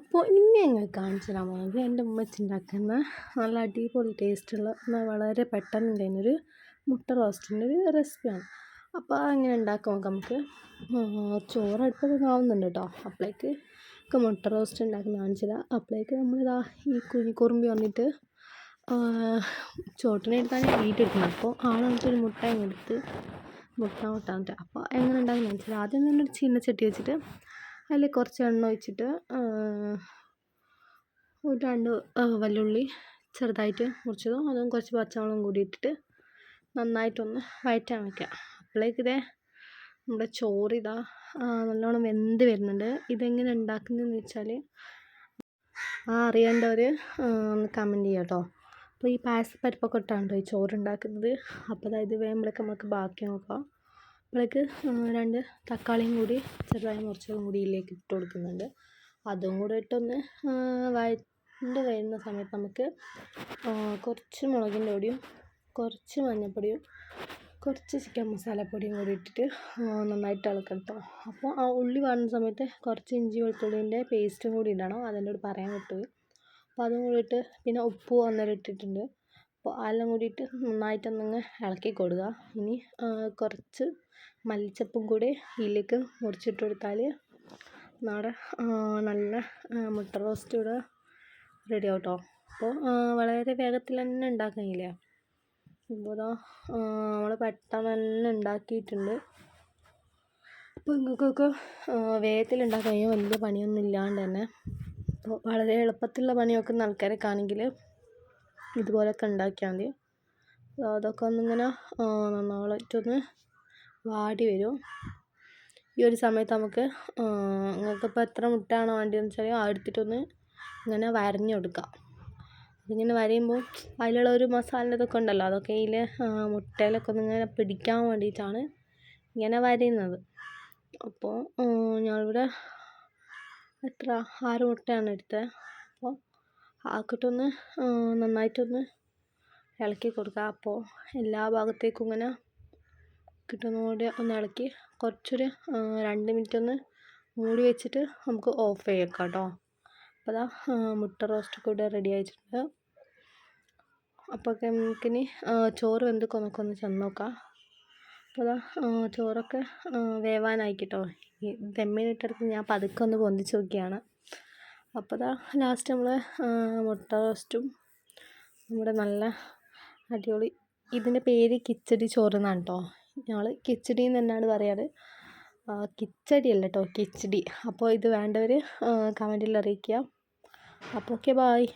അപ്പോൾ ഇനി ഞങ്ങൾ കാണിച്ചു തരാൻ പോകുന്നത് എന്റെ ഉമ്മച്ചി ഉണ്ടാക്കുന്ന നല്ല അടിപൊളി ടേസ്റ്റുള്ള വളരെ പെട്ടെന്ന് ഉണ്ടായിരുന്നൊരു മുട്ട റോസ്റ്റിന്റെ ഒരു റെസിപ്പിയാണ്. അപ്പോൾ അങ്ങനെ ഉണ്ടാക്കാൻ നോക്കാം നമുക്ക്. ചോറ് അടുപ്പൊക്കെ ആവുന്നുണ്ട് കേട്ടോ. അപ്പോഴേക്ക് ഒക്കെ മുട്ട റോസ്റ്റ് ഉണ്ടാക്കുന്ന കാണിച്ചു തരാം അപ്പോഴേക്ക് നമ്മളിതാ ഈ കുഞ്ഞി കുറുമ്പി വന്നിട്ട് ചോട്ടിനെ എടുത്താണ് എടുക്കുന്നത് അപ്പോൾ ആൾ ഒരു മുട്ട എടുത്ത് മുട്ട മുട്ട എന്നിട്ട് അപ്പോൾ എങ്ങനെ ഉണ്ടാകുന്നത് വെച്ചാൽ ആദ്യം തന്നെ ഒരു ചീനച്ചട്ടി വെച്ചിട്ട് അതിൽ കുറച്ച് എണ്ണ ഒഴിച്ചിട്ട് ഒരു രണ്ട് വല്യുള്ളി ചെറുതായിട്ട് മുറിച്ചതും അതും കുറച്ച് പച്ചമുളകും കൂടി ഇട്ടിട്ട് നന്നായിട്ടൊന്ന് വഴറ്റാൻ വയ്ക്കുക അപ്പോഴേക്ക് ഇതേ നമ്മുടെ ചോറ് ഇതാ നല്ലോണം വെന്ത് വരുന്നുണ്ട്. ഇതെങ്ങനെ ഉണ്ടാക്കുന്നതെന്ന് വെച്ചാൽ ആ അറിയേണ്ടവർ ഒന്ന് കമന്റ് ചെയ്യാം കേട്ടോ അപ്പോൾ ഈ പായസപ്പരിപ്പൊക്കെ ഇട്ടാണ് ഈ ചോറ് ഉണ്ടാക്കുന്നത്? അപ്പോൾ അതായത് വേകുമ്പോഴേക്ക് നമുക്ക് ബാക്കി നോക്കാം. അപ്പോഴേക്ക് രണ്ട് തക്കാളിയും കൂടി ചെറുതായി മുറിച്ചതും കൂടി ഇതിലേക്ക് ഇട്ട് കൊടുക്കുന്നുണ്ട്. അതും കൂടെ ഇട്ടൊന്ന് വഴണ്ട് വരുന്ന സമയത്ത് നമുക്ക് കുറച്ച് മുളകിന്റെ പൊടിയും കുറച്ച് മഞ്ഞൾപ്പൊടിയും കുറച്ച് ചിക്കൻ മസാലപ്പൊടിയും കൂടി ഇട്ടിട്ട് നന്നായിട്ട് ഇളക്കണം കേട്ടോ അപ്പോൾ ആ ഉള്ളി വാടുന്ന സമയത്ത് കുറച്ച് ഇഞ്ചി വെളുത്തുള്ളിന്റെ പേസ്റ്റും കൂടി ഇടണം. അതെന്നോട് പറയാൻ വിട്ടുപോയി. അപ്പോൾ അതും കൂടി ഇട്ട് പിന്നെ ഉപ്പ് അന്നേരം ഇട്ടിട്ടുണ്ട്. അപ്പോൾ അതെല്ലാം കൂടിയിട്ട് നന്നായിട്ടൊന്നങ്ങ് ഇളക്കി കൊടുക്കുക. ഇനി കുറച്ച് മല്ലിച്ചപ്പും കൂടി ഇതിലേക്ക് മുറിച്ചിട്ട് കൊടുത്താൽ നാടൻ നല്ല മുട്ട റോസ്റ്റ് ഇവിടെ റെഡി ആവട്ടോ അപ്പോൾ വളരെ വേഗത്തിൽ തന്നെ ഉണ്ടാക്കാൻ കഴിയില്ലേ ഇപ്പോൾ ഇതാ നമ്മൾ പെട്ടെന്ന് തന്നെ ഉണ്ടാക്കിയിട്ടുണ്ട്. അപ്പോൾ നിങ്ങൾക്കൊക്കെ വേഗത്തിൽ ഉണ്ടാക്കാൻ കഴിയും. വലിയ പണിയൊന്നും ഇല്ലാണ്ട് തന്നെ. അപ്പോൾ വളരെ എളുപ്പത്തിലുള്ള പണി നോക്കുന്ന ആൾക്കാരൊക്കെ ആണെങ്കിൽ ഇതുപോലൊക്കെ ഉണ്ടാക്കിയാൽ മതി അതൊക്കെ ഒന്നിങ്ങനെ നന്നായിട്ടൊന്ന് വാടി വരും. ഈ ഒരു സമയത്ത് നമുക്ക് നിങ്ങൾക്കിപ്പോൾ എത്ര മുട്ടയാണോ വേണ്ടതെന്ന് വെച്ചാൽ ആ എടുത്തിട്ടൊന്ന് ഇങ്ങനെ വരഞ്ഞു കൊടുക്കുക. അതിങ്ങനെ വരയുമ്പോൾ അതിലുള്ള ഒരു മസാല ഇതൊക്കെ ഉണ്ടല്ലോ അതൊക്കെ ഇതിൽ മുട്ടയിലൊക്കെ ഒന്ന് ഇങ്ങനെ പിടിക്കാൻ വേണ്ടിയിട്ടാണ് ഇങ്ങനെ വരയുന്നത് അപ്പോൾ ഞാനിവിടെ എത്ര ആറ് മുട്ടയാണ് എടുത്തത്. അപ്പോൾ ആക്കിയിട്ടൊന്ന് നന്നായിട്ടൊന്ന് ഇളക്കി കൊടുക്കുക. അപ്പോൾ എല്ലാ ഭാഗത്തേക്കും ഇങ്ങനെ കിട്ടുന്നതുകൊണ്ട് ഒന്ന് ഇളക്കി കുറച്ചൊരു രണ്ട് മിനിറ്റ് ഒന്ന് മൂടി വെച്ചിട്ട് നമുക്ക് ഓഫ് ചെയ്യാം കേട്ടോ. അപ്പോൾ മുട്ട റോസ്റ്റ് ഇവിടെ റെഡി ആയിട്ടുണ്ട്. അപ്പോൾ നമുക്കിനി ചോറ് വെന്തൊക്കെ നമുക്കൊന്ന് ചെന്ന് നോക്കാം അപ്പോൾ അതാ ചോറൊക്കെ വേവാനായി കേട്ടോ. ഈ ദമ്മിനിട്ടെടുത്ത് ഞാൻ പതുക്കെ ഒന്ന് പൊന്തിച്ച് നോക്കിയാണ്. അപ്പോൾ അതാ ലാസ്റ്റ് നമ്മൾ മുട്ട റോസ്റ്റും നമ്മുടെ നല്ല അടിപൊളി ഇതിന്റെ പേര് കിച്ചടി ചോറ് എന്നാണ് കേട്ടോ. ഞങ്ങൾ കിച്ചടി എന്ന് തന്നെയാണ് പറയാറ്. കിച്ചടി അല്ല കേട്ടോ കിച്ചടി. അപ്പോൾ ഇത് വേണ്ടവർ കമന്റിൽ അറിയിക്കുക. അപ്പോൾ ഓക്കെ ബായ്